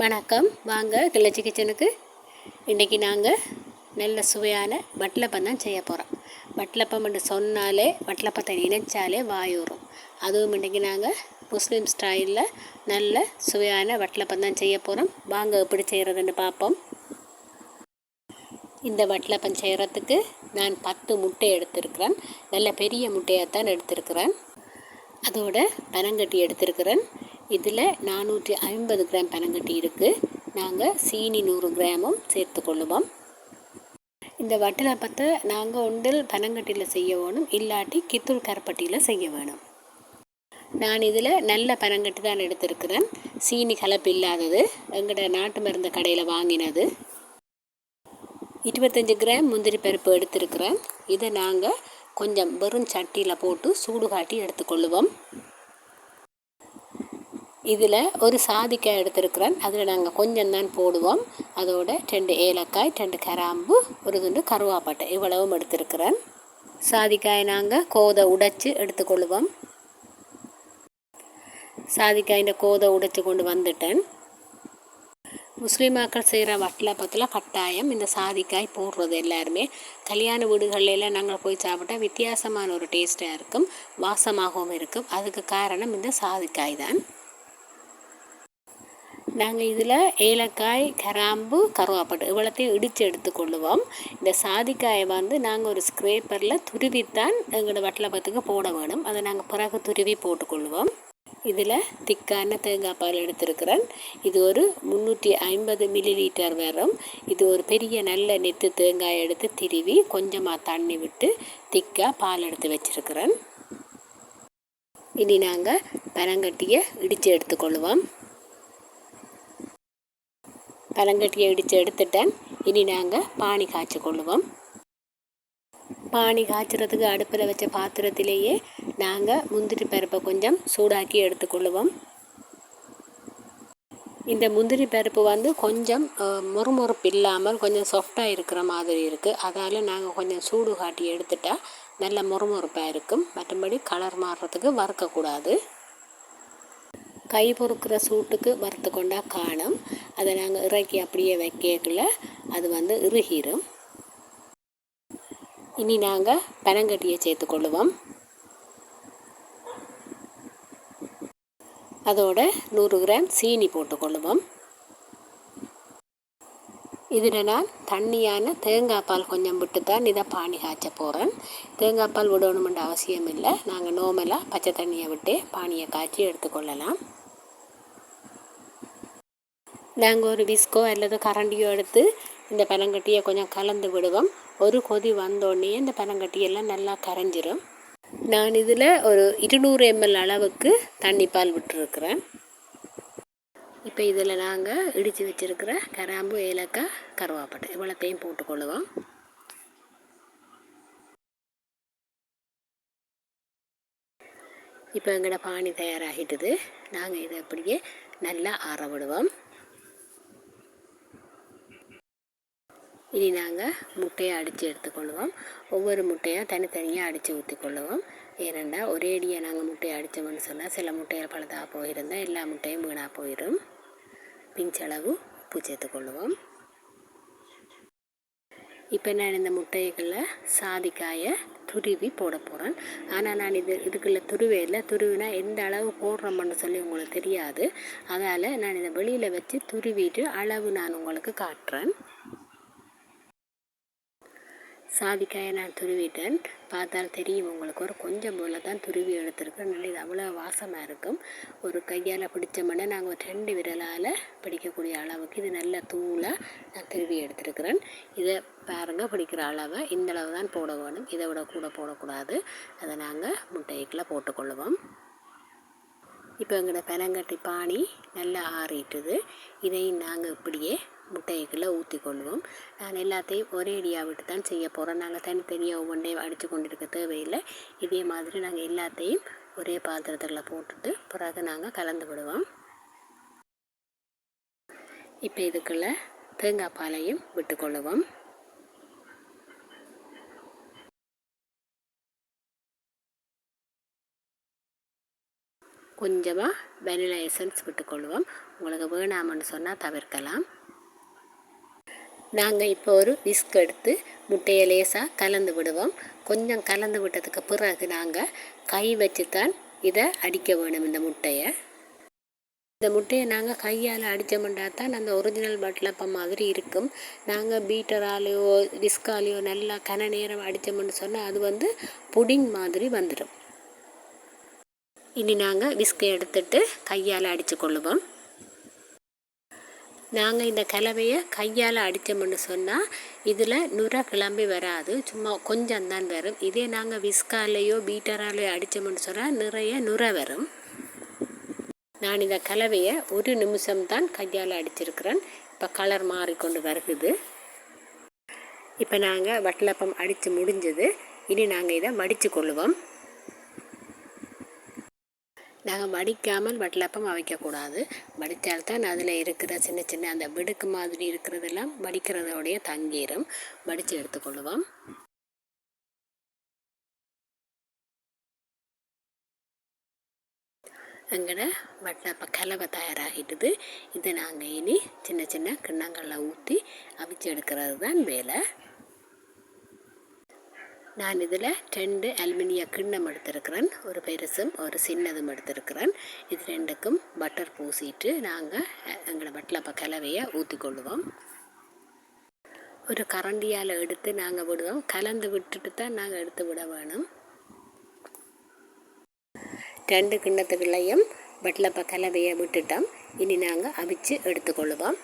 வணக்கம். வாங்க கிளச்சி கிச்சனுக்கு. இன்றைக்கி நாங்கள் நல்ல சுவையான வட்டலப்பம் தான் செய்ய போகிறோம் வட்டலப்பம்னு சொன்னாலே வட்டலப்பத்தை நினைச்சாலே வாயூறும் அதுவும் இன்றைக்கி நாங்கள் முஸ்லீம் ஸ்டைலில் நல்ல சுவையான வட்டலப்பம் தான் செய்ய போகிறோம் வாங்க எப்படி செய்கிறதுன்னு பார்ப்போம். இந்த வட்டலப்பம் செய்கிறதுக்கு நான் பத்து முட்டை எடுத்திருக்கிறேன். நல்ல பெரிய முட்டையாக தான் எடுத்திருக்கிறேன். அதோட பனங்கட்டி எடுத்திருக்கிறேன். இதில் நானூற்றி ஐம்பது கிராம் பனங்கட்டி இருக்குது நாங்கள் சீனி நூறு கிராமும் சேர்த்துக்கொள்ளுவோம் இந்த வட்டலப்பத்தை நாங்கள் ஒன்றில் பனங்கட்டியில் செய்ய வேணும் இல்லாட்டி கித்தூள் கரப்பட்டியில் செய்ய வேணும். நான் இதில் நல்ல பனங்கட்டி தான் எடுத்திருக்கிறேன். சீனி கலப்பு இல்லாதது. எங்களோட நாட்டு மருந்து கடையில் வாங்கினது. இருபத்தஞ்சி கிராம் முந்திரி பருப்பு எடுத்திருக்கிறேன். இதை நாங்கள் கொஞ்சம் வெறும் சட்டியில் போட்டு சூடு காட்டி எடுத்துக்கொள்ளுவோம். இதில் ஒரு சாதிக்காய் எடுத்துருக்குறேன். அதில் நாங்கள் கொஞ்சம் தான் போடுவோம். அதோட ரெண்டு ஏலக்காய் ரெண்டு கராம்பு ஒரு துண்டு கருவாப்பட்டை இவ்வளவும் எடுத்துருக்குறேன். சாதிக்காய் நாங்கள் கோதை உடைச்சி எடுத்துக்கொள்வோம். சாதிக்காயின் கோதை உடைச்சி கொண்டு வந்துட்டேன். முஸ்லீமாக்கள் செய்கிற வட்டலப்பத்தில் கட்டாயம் இந்த சாதிக்காய் போடுறது எல்லாருமே. கல்யாண வீடுகளில் நாங்கள் போய் சாப்பிட்டா வித்தியாசமான ஒரு டேஸ்ட்டாக இருக்கும். வாசமாகவும் இருக்கும். அதுக்கு காரணம் இந்த சாதிக்காய் தான். நாங்கள் இதில் ஏலக்காய் கராம்பு கருவாப்பட்டு இவ்வளோத்தையும் இடித்து எடுத்துக்கொள்ளுவோம். இந்த சாதிக்காயை வந்து நாங்கள் ஒரு ஸ்க்ரேப்பரில் துருவித்தான் எங்களோட வட்டலப்பத்துக்கு போட வேணும். அதை நாங்கள் பிறகு துருவி போட்டுக்கொள்ளுவோம். இதில் திக்கான தேங்காய் பால் எடுத்திருக்கிறேன். இது ஒரு முந்நூற்றி ஐம்பது மில்லி லிட்டர் வரும் இது ஒரு பெரிய நல்ல நெத்து தேங்காய் எடுத்து திருவி கொஞ்சமாக தண்ணி விட்டு திக்காக பால் எடுத்து வச்சுருக்கிறேன். இனி நாங்கள் பனங்கட்டியை இடித்து எடுத்துக்கொள்வோம் பழங்கட்டியை இடித்து எடுத்துட்டேன். இனி நாங்கள் பானி காய்ச்சி கொள்ளுவோம். பானி காய்ச்சறதுக்கு அடுப்பில் வச்ச பாத்திரத்திலேயே நாங்கள் முந்திரி பருப்பை கொஞ்சம் சூடாக்கி எடுத்துக்கொள்ளுவோம் இந்த முந்திரி பருப்பு வந்து கொஞ்சம் முறுமுறுப்பு இல்லாமல் கொஞ்சம் சாஃப்டாக இருக்கிற மாதிரி இருக்குது அதால் நாங்கள் கொஞ்சம் சூடு காட்டி எடுத்துட்டால் நல்ல முறுமுறுப்பாக இருக்கும். மற்றபடி கலர் மாறுறதுக்கு வறுக்கக்கூடாது கை பொறுக்கிற சூட்டுக்கு வறுத்து கொண்டா காணும். அதை நாங்கள் இறக்கி அப்படியே வைக்கல அது வந்து இறுகிரும். இனி நாங்கள் பனங்கட்டியை சேர்த்துக்கொள்ளுவோம் அதோட நூறு கிராம் சீனி போட்டுக்கொள்ளுவோம் இதில் நான் தண்ணியான தேங்காய் பால் கொஞ்சம் விட்டு தான் இதை பானி காய்ச்ச போகிறேன் தேங்காய் பால் விடணுமென்ற அவசியம் இல்லை நாங்கள் நோமலாக பச்சை தண்ணியை விட்டு பானியை காய்ச்சி எடுத்துக்கொள்ளலாம் நாங்கள் ஒரு விஸ்கோ அல்லது கரண்டியோ எடுத்து இந்த பனங்கட்டியை கொஞ்சம் கலந்து விடுவோம். ஒரு கொதி வந்தோடனே இந்த பனங்கட்டியெல்லாம் நல்லா கரைஞ்சிரும். நான் இதில் ஒரு இருநூறு எம்எல் அளவுக்கு தண்ணி பால் விட்டுருக்குறேன். இப்போ இதில் நாங்கள் இடித்து வச்சுருக்கிற கராம்பு ஏலக்காய் கருவாப்பட்டை இவ்வளோத்தையும் போட்டுக்கொள்ளுவோம். இப்போ எங்களோட பானி தயாராகிட்டுது. நாங்கள் இதை அப்படியே நல்லா ஆற விடுவோம். இனி நாங்கள் முட்டையை அடித்து எடுத்துக்கொள்வோம். ஒவ்வொரு முட்டையாக தனித்தனியாக அடித்து ஊற்றிக்கொள்ளுவோம் ஏனெண்டா ஒரேடியாக நாங்கள் முட்டையை அடித்தோம்னு சொன்னால் சில முட்டையில் பழுதாக போயிருந்தால் எல்லா முட்டையும் வீணாக போயிடும் பிஞ்சளவு உப்பு சேர்த்துக்கொள்ளுவோம் இப்போ நான் இந்த முட்டைகளில் சாதிக்காயை துருவி போட போகிறேன் ஆனால் நான் இது இதுக்குள்ள இல்லை. துருவினா எந்த அளவு போடுறோம்னு சொல்லி உங்களுக்கு தெரியாது. அதால் நான் இதை வெளியில் வச்சு துருவிட்டு அளவு நான் உங்களுக்கு காட்டுறேன். சாதிக்காயை நான் துருவிட்டேன். பார்த்தால் தெரியும் உங்களுக்கு. ஒரு கொஞ்சம் போல் தான் துருவி எடுத்திருக்கேன் நல்ல இது அவ்வளோ வாசமாக இருக்கும். ஒரு கையால் பிடிச்சோம்னா நாங்கள் ஒரு ரெண்டு விரலால் பிடிக்கக்கூடிய அளவுக்கு இது நல்ல தூளாக நான் துருவி எடுத்துருக்கிறேன். இதை பாருங்கள் பிடிக்கிற அளவை. இந்த அளவு தான் போட வேணும். இதை விட கூட போடக்கூடாது. அதை நாங்கள் முட்டைக்குள்ளே போட்டுக்கொள்ளுவோம். இப்போ எங்களோட பனங்கட்டி பானி நல்லா ஆறிட்டுது. இதையும் நாங்கள் இப்படியே முட்டைகளை ஊற்றி கொள்வோம். நான் எல்லாத்தையும் ஒரே அடியாக விட்டு தான் செய்ய போகிறோம் நாங்கள் தனித்தனியாக ஒவ்வொன்றையும் அடித்து கொண்டு இருக்க தேவையில்லை. இதே மாதிரி நாங்கள் எல்லாத்தையும் ஒரே பாத்திரத்தில் போட்டுட்டு பிறகு நாங்கள் கலந்து விடுவோம். இப்போ இதுக்குள்ளே தேங்காய் பாலையும் விட்டுக்கொள்ளுவோம் கொஞ்சமாக வெனிலா எசன்ஸ் விட்டுக்கொள்வோம் உங்களுக்கு வேணாமன்னு சொன்னால் தவிர்க்கலாம். நாங்கள் இப்போ ஒரு விஸ்க் எடுத்து முட்டையை லேசாக கலந்து விடுவோம். கொஞ்சம் கலந்து விட்டதுக்கு பிறகு நாங்கள் கை வச்சு தான் இதை அடிக்க வேணும் இந்த முட்டையை. இந்த முட்டையை நாங்கள் கையால் அடித்தோம்னா தான் அந்த ஒரிஜினல் பட்லப்பம் மாதிரி இருக்கும். நாங்கள் பீட்டராலேயோ விஸ்காலேயோ நல்லா கன நேரம் அடித்தோம்னு சொன்னால் அது வந்து புடிங் மாதிரி வந்துடும் இனி நாங்கள் விஸ்கை எடுத்துட்டு கையால் அடித்து கொள்ளுவோம். நாங்கள் இந்த கலவையை கையால் அடித்தோம்னு சொன்னால் இதில் நுரை கிளம்பி வராது. சும்மா கொஞ்சம் தான் வரும். இதே நாங்கள் விஸ்காலேயோ பீட்டராலேயோ அடித்தோம்னு சொன்னால் நிறைய நுரை வரும். நான் இந்த கலவையை ஒரு நிமிஷம்தான் கையால் அடிச்சிருக்கிறேன். இப்போ கலர் மாறிக்கொண்டு வருகுது. இப்போ நாங்கள் வட்டலப்பம் அடித்து முடிஞ்சது. இனி நாங்கள் இதை மடித்து கொள்ளுவோம். நாங்கள் வடிக்காமல் வட்டலப்பம் அவைக்கக்கூடாது வடித்தால்தான் அதில் இருக்கிற சின்ன சின்ன அந்த விடுக்கு மாதிரி இருக்கிறதெல்லாம் மடிக்கிறதோடைய தங்கிரும் வடித்து எடுத்துக்கொள்ளுவோம். எங்கட வட்டலப்ப கலவை தயாராகிட்டுது. இதை நாங்கள் இனி சின்ன சின்ன கிண்ணங்களில் ஊற்றி அவிச்சு எடுக்கிறது தான் வேலை. நான் இதில் ரெண்டு அலுமினிய கிண்ணம் எடுத்திருக்கிறேன். ஒரு பெருசும் ஒரு சின்னதும் எடுத்திருக்கிறேன். இது ரெண்டுக்கும் பட்டர் பூசிட்டு நாங்கள் எங்களோட வட்டலப்ப கலவையை ஊற்றிக்கொள்ளுவோம் ஒரு கரண்டியால் எடுத்து நாங்கள் விடுவோம். கலந்து விட்டுட்டு தான் நாங்கள் எடுத்து விட வேணும். ரெண்டு கிண்ணத்துக்குள்ளேயும் வட்டலப்ப கலவையை விட்டுட்டோம். இனி நாங்கள் அவிச்சு எடுத்துக்கொள்ளுவோம்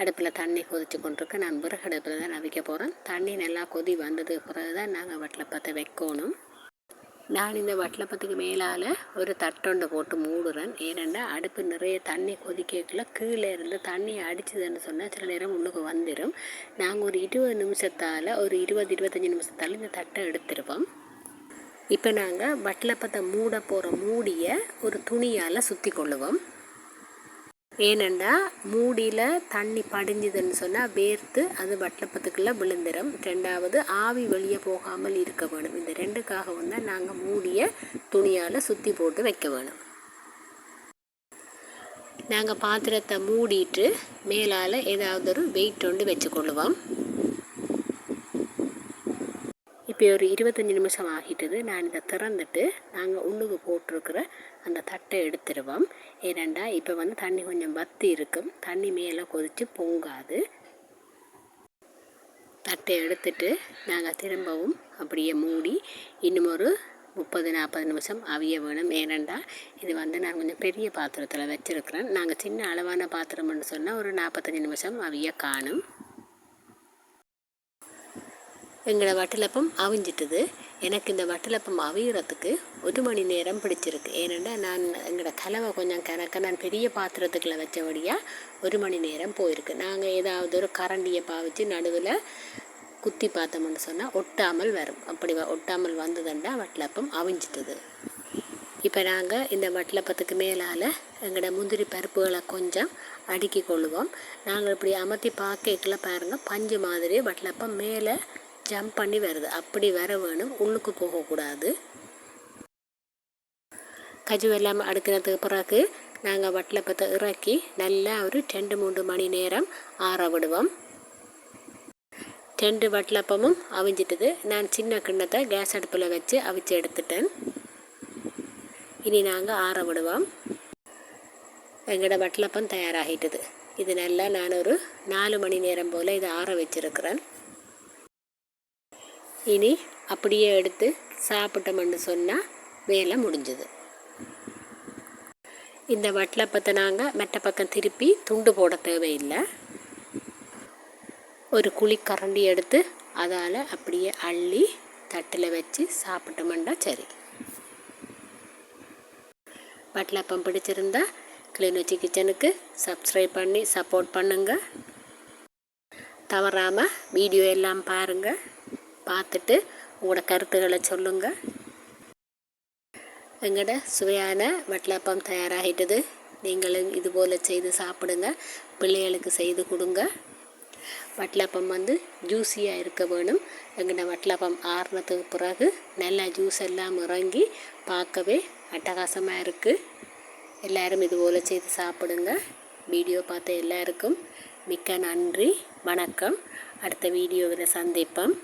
அடுப்பில் தண்ணி கொதித்து கொண்டிருக்கு. நான் விறகு அடுப்பில் தான் நவிக்க போகிறேன் தண்ணி நல்லா கொதி வந்ததுக்கு பிறகு தான் நாங்கள் வட்டலப்பத்தை வைக்கணும். நான் இந்த வட்டலப்பத்துக்கு மேலால் ஒரு தட்டொண்டை போட்டு மூடுறேன். ஏனெண்டா அடுப்பு நிறைய தண்ணி கொதிக்கக்குள்ளே கீழே இருந்து தண்ணி அடிச்சதுன்னு சொன்னால் சில நேரம் உள்ளுக்கு வந்துடும் நாங்கள் ஒரு இருபது நிமிஷத்தால் ஒரு இருபது இருபத்தஞ்சி நிமிஷத்தால் இந்த தட்டை எடுத்துருப்போம். இப்போ நாங்கள் வட்டலப்பத்தை மூட போகிற மூடியை ஒரு துணியால் சுற்றி கொள்ளுவோம் ஏனெண்டா மூடியில் தண்ணி படிஞ்சுதுன்னு சொன்னால் வேர்த்து அது வட்டப்பத்துக்குள்ளே விழுந்துடும் ரெண்டாவது ஆவி வெளியே போகாமல் இருக்க வேணும். இந்த ரெண்டுக்காக வந்து நாங்கள் மூடிய துணியால் சுற்றி போட்டு வைக்க வேணும். நாங்கள் பாத்திரத்தை மூடிட்டு மேலால் ஏதாவது ஒரு வெயிட் ஒன்று வச்சுக்கொள்ளுவோம். இப்போ ஒரு இருபத்தஞ்சி நிமிஷம் ஆகிட்டது. நான் இதை திறந்துட்டு நாங்கள் உள்ளுக்கு போட்டிருக்கிற அந்த தட்டை எடுத்துருவோம் ஏனண்டா இப்போ வந்து தண்ணி கொஞ்சம் வத்தி இருக்கும். தண்ணி மேலே கொதித்து பொங்காது. தட்டை எடுத்துட்டு நாங்கள் திரும்பவும் அப்படியே மூடி இன்னும் ஒரு முப்பது நாற்பது நிமிஷம் அவிய வேணும். ஏனெண்டா இது வந்து நான் கொஞ்சம் பெரிய பாத்திரத்தில் வச்சுருக்கிறேன். நாங்கள் சின்ன அளவான பாத்திரம்னு சொன்னால் ஒரு நாற்பத்தஞ்சி நிமிஷம் அவிய காணும். எங்களோட வட்டலப்பம் அவிஞ்சிட்டுது. எனக்கு இந்த வட்டலப்பம் அவியறதுக்கு ஒரு மணி நேரம் பிடிச்சிருக்கு. ஏனெண்டா நான் எங்களோட கலவை கொஞ்சம் கணக்க நான் பெரிய பாத்திரத்துக்குள்ள வச்சபடியாக ஒரு மணி நேரம் போயிருக்கு. நாங்கள் ஏதாவது ஒரு கரண்டியை பாவிச்சு நடுவில் குத்தி பார்த்தோம்னு சொன்னால் ஒட்டாமல் வரும். அப்படி ஒட்டாமல் வந்ததுண்டா வட்டலப்பம் அவிஞ்சிட்டுது. இப்போ நாங்கள் இந்த வட்டலப்பத்துக்கு மேலால் எங்களோட முந்திரி பருப்புகளை கொஞ்சம் அடுக்கி கொள்ளுவோம் நாங்கள் இப்படி அமர்த்தி பார்க்கல பாருங்கள் பஞ்சு மாதிரி வட்டலப்பம் மேலே ஜம்ப் பண்ணி வருது. அப்படி வர வேணும். உள்ளுக்கு போகக்கூடாது. கஜு எல்லாம் அடுக்கிறதுக்கு பிறகு நாங்கள் வட்டலப்பத்தை இறக்கி நல்லா ஒரு ரெண்டு மூன்று மணி நேரம் ஆற விடுவோம். ரெண்டு வட்டலப்பமும் அவிஞ்சிட்டது. நான் சின்ன கிண்ணத்தை கேஸ் அடுப்பில் வச்சு அவிச்சு எடுத்துட்டேன். இனி நாங்கள் ஆற விடுவோம். எங்களோட வட்டலப்பம் தயாராகிட்டது. இது நல்லா நான் ஒரு நாலு மணி நேரம் போல் இதை ஆற வச்சுருக்கிறேன். இனி அப்படியே எடுத்து சாப்பிட்டோம்னு சொன்னால் வேலை முடிஞ்சது. இந்த வட்டலப்பத்தை நாங்கள் மெட்ட பக்கம் திருப்பி துண்டு போட தேவையில்லை. ஒரு குழி கரண்டி எடுத்து அதால் அப்படியே அள்ளி தட்டில் வச்சு சாப்பிட்டோம்னா சரி. வட்டலப்பம் பிடிச்சிருந்தா கிளிநொச்சி கிச்சனுக்கு சப்ஸ்கிரைப் பண்ணி சப்போர்ட் பண்ணுங்கள் தவறாமல் வீடியோ எல்லாம் பாருங்கள் பார்த்துட்டு உங்களோட கருத்துக்களை சொல்லுங்கள் எங்களோட சுவையான வட்லப்பம் தயாராகிட்டது. நீங்களும் இது போல் செய்து சாப்பிடுங்க. பிள்ளைகளுக்கு செய்து கொடுங்க. வட்டலப்பம் வந்து ஜூஸியாக இருக்க வேணும். எங்கள்ட வட்டலப்பம் ஆறுனதுக்கு பிறகு நல்லா ஜூஸ் எல்லாம் இறங்கி பார்க்கவே அட்டகாசமாக இருக்குது எல்லாரும் இது போல் செய்து சாப்பிடுங்க. வீடியோ பார்த்த எல்லாருக்கும் மிக்க நன்றி. வணக்கம். அடுத்த வீடியோவில் சந்திப்போம்.